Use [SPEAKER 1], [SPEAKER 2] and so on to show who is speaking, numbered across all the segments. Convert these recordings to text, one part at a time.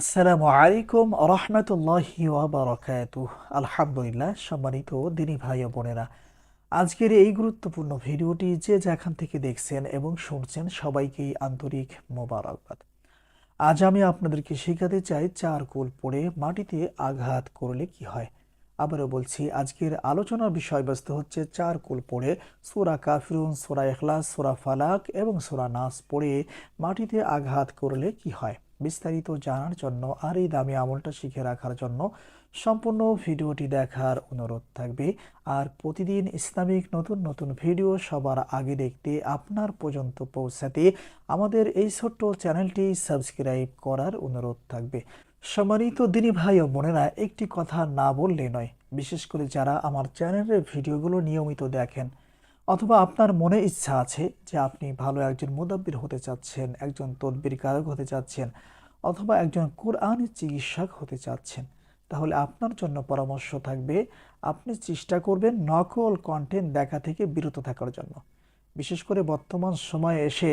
[SPEAKER 1] আসসালামু আলাইকুম রহমতুল্লাহি ওয়াবারাকাত আলহামদুলিল্লাহ, সম্মানিত দিনী ভাই ও বোনেরা, আজকের এই গুরুত্বপূর্ণ ভিডিওটি যে যেখান থেকে দেখছেন এবং শুনছেন সবাইকেই আন্তরিক মোবারকবাদ। আজ আমি আপনাদেরকে শেখাতে চাই চার কোল পড়ে মাটিতে আঘাত করলে কি হয়। আবারও বলছি, আজকের আলোচনার বিষয়বস্তু হচ্ছে চার কুল পড়ে সোরা কাফিরুন, সোরা এখলাস সোরা ফালাক এবং সোরা নাস পড়ে মাটিতে আঘাত করলে কি হয়। বিস্তারিত জানার জন্য আর এই দামি আমলটা শিখে রাখার জন্য সম্পূর্ণ ভিডিওটি দেখার অনুরোধ থাকবে। আর প্রতিদিন ইসলামিক নতুন নতুন ভিডিও সবার আগে দেখতে আপনার পর্যন্ত পৌঁছাতে আমাদের এই ছোট্ট চ্যানেলটি সাবস্ক্রাইব করার অনুরোধ থাকবে। সম্মানিত দিনী ভাই ও বোনেরা, একটি কথা না বললে নয়, বিশেষ করে যারা আমার চ্যানেলের ভিডিওগুলো নিয়মিত দেখেন অথবা আপনার মনে ইচ্ছা আছে যে আপনি ভালো একজন মুদাব্বির হতে চাচ্ছেন, একজন তদবির কারক হতে চাচ্ছেন, অথবা একজন কোরআনের চিকিৎসক হতে চাচ্ছেন, তাহলে আপনার জন্য পরামর্শ থাকবে, আপনি চেষ্টা করবেন নকল কন্টেন্ট দেখা থেকে বিরত থাকার জন্য। বিশেষ করে বর্তমান সময়ে এসে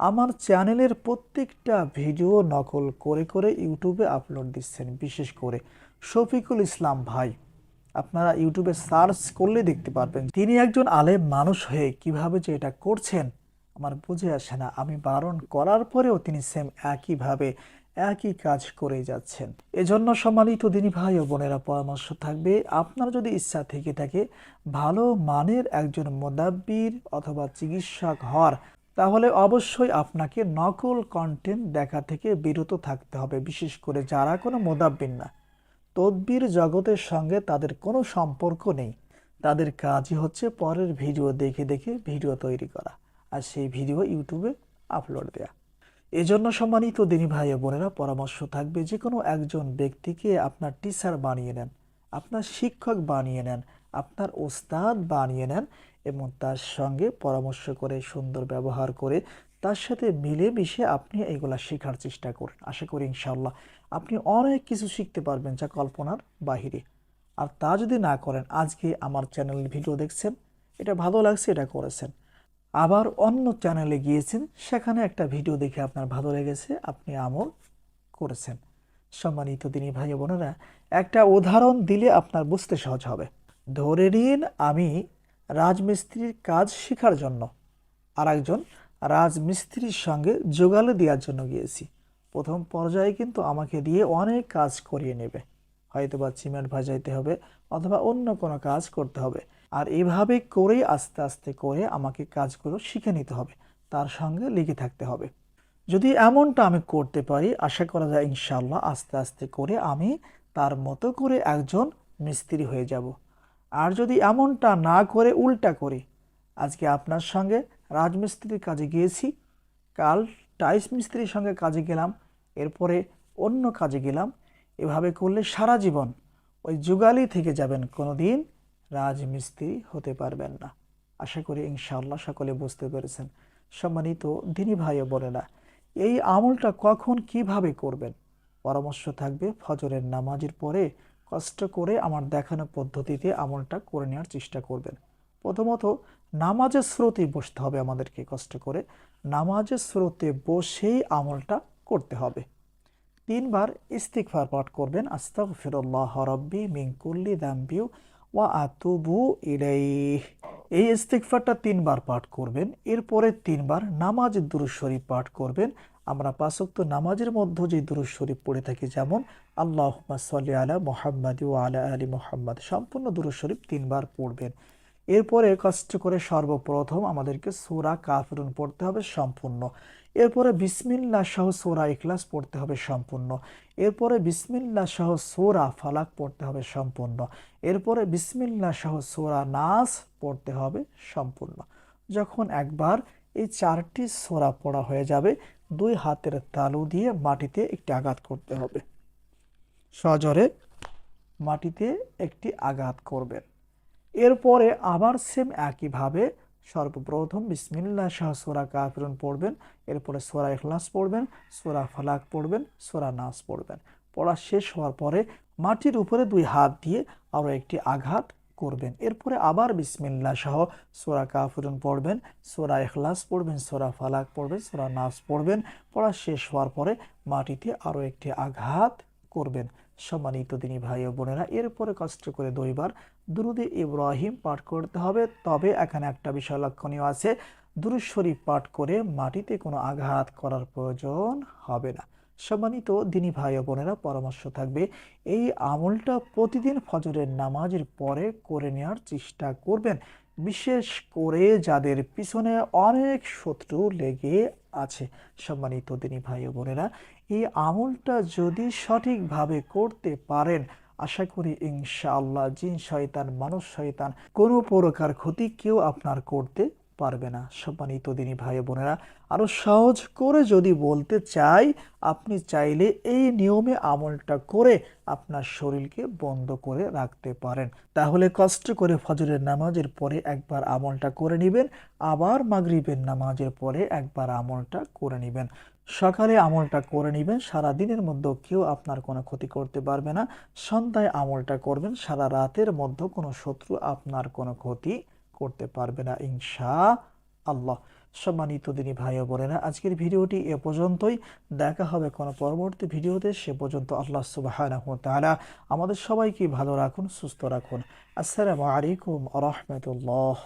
[SPEAKER 1] আমার চ্যানেলের প্রত্যেকটা ভিডিও নকল করে করে ইউটিউবে আপলোড দিচ্ছেন, বিশেষ করে শফিকুল ইসলাম ভাই। আপনারা ইউটিউবে সার্চ করলে দেখতে পারবেন। তিনি একজন আলেম মানুষ হয়ে কীভাবে যে এটা করছেন, আমার বুঝে আসে না। আমি বারণ করার পরেও তিনি সেম একইভাবে একই কাজ করে যাচ্ছেন। এজন্য সম্মানিত দিনী ভাই ও বোনেরা, পরামর্শ থাকবে, আপনার যদি ইচ্ছা থেকে থাকে ভালো মানের একজন মোদাব্বির অথবা চিকিৎসক হওয়ার, তাহলে অবশ্যই আপনাকে নকল কন্টেন্ট দেখা থেকে বিরত থাকতে হবে। বিশেষ করে যারা কোনো মোদাব্বির না। তদবির জগতের সঙ্গে তাদের কোনো সম্পর্ক নেই। তাদের কাজই হচ্ছে পরের ভিডিও দেখে দেখে ভিডিও তৈরি করা আর সেই ভিডিও ইউটিউবে আপলোড দেয়া। এজন্য সম্মানিত দিনী ভাই বোনেরা, পরামর্শ থাকবে যে কোনো একজন ব্যক্তিকে আপনার টিচার বানিয়ে নেন, আপনার শিক্ষক বানিয়ে নেন, আপনার ওস্তাদ বানিয়ে নেন এবং তার সঙ্গে পরামর্শ করে, সুন্দর ব্যবহার করে তার সাথে মিলেমিশে আপনি এগুলা শেখার চেষ্টা করেন। আশা করি ইনশাল্লাহ আপনি অনেক কিছু শিখতে পারবেন যা কল্পনার বাহিরে। আর তা যদি না করেন, আজকে আমার চ্যানেলের ভিডিও দেখছেন, এটা ভালো লাগছে, এটা করেছেন। আবার অন্য চ্যানেলে গিয়েছেন, সেখানে একটা ভিডিও দেখে আপনার ভালো লেগেছে, আপনি আমল করেছেন। সম্মানিত দিনী ভাই বোনেরা, একটা উদাহরণ দিলে আপনার বুঝতে সহজ হবে। ধরে নিন আমি রাজমিস্ত্রির কাজ শেখার জন্য আর একজন রাজমিস্ত্রির সঙ্গে যোগালে দেওয়ার জন্য গিয়েছি। প্রথম পর্যায়ে কিন্তু আমাকে দিয়ে অনেক কাজ করিয়ে নেবে। হয়তো বা সিমেন্ট ভাজাইতে হবে অথবা অন্য কোনো কাজ করতে হবে। আর এভাবে করেই আস্তে আস্তে করে আমাকে কাজগুলো শিখে নিতে হবে। তার সঙ্গে লেগে থাকতে হবে। যদি এমনটা আমি করতে পারি, আশা করা যায় ইনশাল্লাহ আস্তে আস্তে করে আমি তার মতো করে একজন মিস্ত্রি হয়ে যাব। আর যদি এমনটা না করে উল্টা করি, আজকে আপনার সঙ্গে রাজমিস্ত্রির কাজে গিয়েছি। কাল টাইস মিস্ত্রির সঙ্গে কাজে গেলাম, এরপরে অন্য কাজে গেলাম। এভাবে করলে সারা জীবন ওই যুগালি থেকে যাবেন কোনো দিন রাজমিস্ত্রি হতে পারবেন না। আশা করি ইনশাআল্লাহ সকলে বুঝতে পেরেছেন। সম্মানিত দিনী ও বোনেরা, এই আমলটা কখন কীভাবে করবেন? পরামর্শ থাকবে ফজরের নামাজের পরে। কষ্ট করে আমার দেখানো পদ্ধতিতে আমলটা করে নেওয়ার চেষ্টা করবেন। প্রথমত, নামাজের স্রোতে বসতে হবে আমাদেরকে কষ্ট করে। নামাজের স্রোতে বসেই আমলটা করতে হবে। তিনবার ইস্তিকফার পাঠ করবেন। আস্তাগফিরুল্লাহ রব্বি মিন কুল্লি দাম্বিউ ওয়া আতুবু ইলাইহ। এই ইস্তিকফারটা তিনবার পাঠ করবেন। এরপরে তিনবার নামাজ দুরুদ শরীফ পাঠ করবেন। আমরা পাঁচক্ত নামাজের মধ্যে যে দুরুদ শরীফ পড়ে থাকি, যেমন আল্লাহ সাল্লি আলা মোহাম্মদ ও আলা আলী মোহাম্মদ, সম্পূর্ণ দুরুদ শরীফ তিনবার পড়বেন। এরপরে কষ্ট করে সর্বপ্রথম আমাদেরকে সোরা কাফিরুন পড়তে হবে সম্পূর্ণ। এরপরে বিসমিল্লা সহ সোরা ইখলাস পড়তে হবে সম্পূর্ণ। এরপরে বিসমিল্লা সহ সোরা ফালাক পড়তে হবে সম্পূর্ণ। এরপরে বিসমিল্লা সহ সোরা নাস পড়তে হবে সম্পূর্ণ। যখন একবার এই চারটি সোরা পড়া হয়ে যাবে, দুই হাতের তালু দিয়ে মাটিতে একটি আঘাত করতে হবে। সজরে মাটিতে একটি আঘাত করবেন। এরপরে আবার সেম একইভাবে সর্বপ্রথম বিসমিল্লাহ শাহ সোরা কাফিরুন পড়বেন, এরপরে সোরা এখলাস পড়বেন, সোরা ফালাক পড়বেন, সোরা নাস পড়বেন। পড়া শেষ হওয়ার পরে মাটির উপরে দুই হাত দিয়ে আরও একটি আঘাত করবেন। এরপরে আবার বিসমিল্লাহ সহ সোরা কাফিরুন পড়বেন, সোরা এখলাস পড়বেন, সোরা ফালাক পড়বেন, সোরা নাস পড়বেন। পড়া শেষ হওয়ার পরে মাটিতে আরও একটি আঘাত করবেন। সম্মানিত তিনি ভাই ও বোনেরা, এরপরে কষ্ট করে দুইবার দুরুদে ইব্রাহিম পাঠ করতে হবে। তবে এখানে একটা বিষয় লক্ষণীয় আছে, দুরুদ শরীফ পাঠ করে মাটিতে কোনো আঘাত করার প্রয়োজন হবে না। সম্মানিত দিনী ভাই ও বোনেরা, পরামর্শ থাকবে, এই আমলটা প্রতিদিন ফজরের নামাজের পরে করে নেওয়ার চেষ্টা করবেন। বিশেষ করে যাদের পিছনে অনেক শত্রু লেগে আছে। সম্মানিত দিনী ভাই ও বোনেরা, এই আমলটা যদি সঠিকভাবে করতে পারেন, আশা করি ইনশাআল্লাহ জিন শয়তান, মানুষ শয়তান কোনো প্রকার ক্ষতি কেউ আপনার করতে পারবে না। সম্মানিত দিনী ভাই বোনেরা, আরও সহজ করে যদি বলতে চাই, আপনি চাইলে এই নিয়মে আমলটা করে আপনার শরীরকে বন্ধ করে রাখতে পারেন। তাহলে কষ্ট করে ফজরের নামাজের পরে একবার আমলটা করে নেবেন, আবার মাগরিবের নামাজের পরে একবার আমলটা করে নেবেন। সকালে আমলটা করে নেবেন সারা দিনের মধ্যে কেউ আপনার কোনো ক্ষতি করতে পারবে না। সন্ধ্যায় আমলটা করবেন, সারা রাতের মধ্যে কোনো শত্রু আপনার কোনো ক্ষতি করতে পারবে না ইনশা আল্লাহ সম্মানিত দিনী ভাই বোনেরা, আজকের ভিডিওটি এ পর্যন্তই। দেখা হবে কোনো পরবর্তী ভিডিওতে, সে পর্যন্ত আল্লাহ সুবাহ আমাদের সবাইকে ভালো রাখুন, সুস্থ রাখুন। আসসালামু আলাইকুম রহমতুল্লাহ।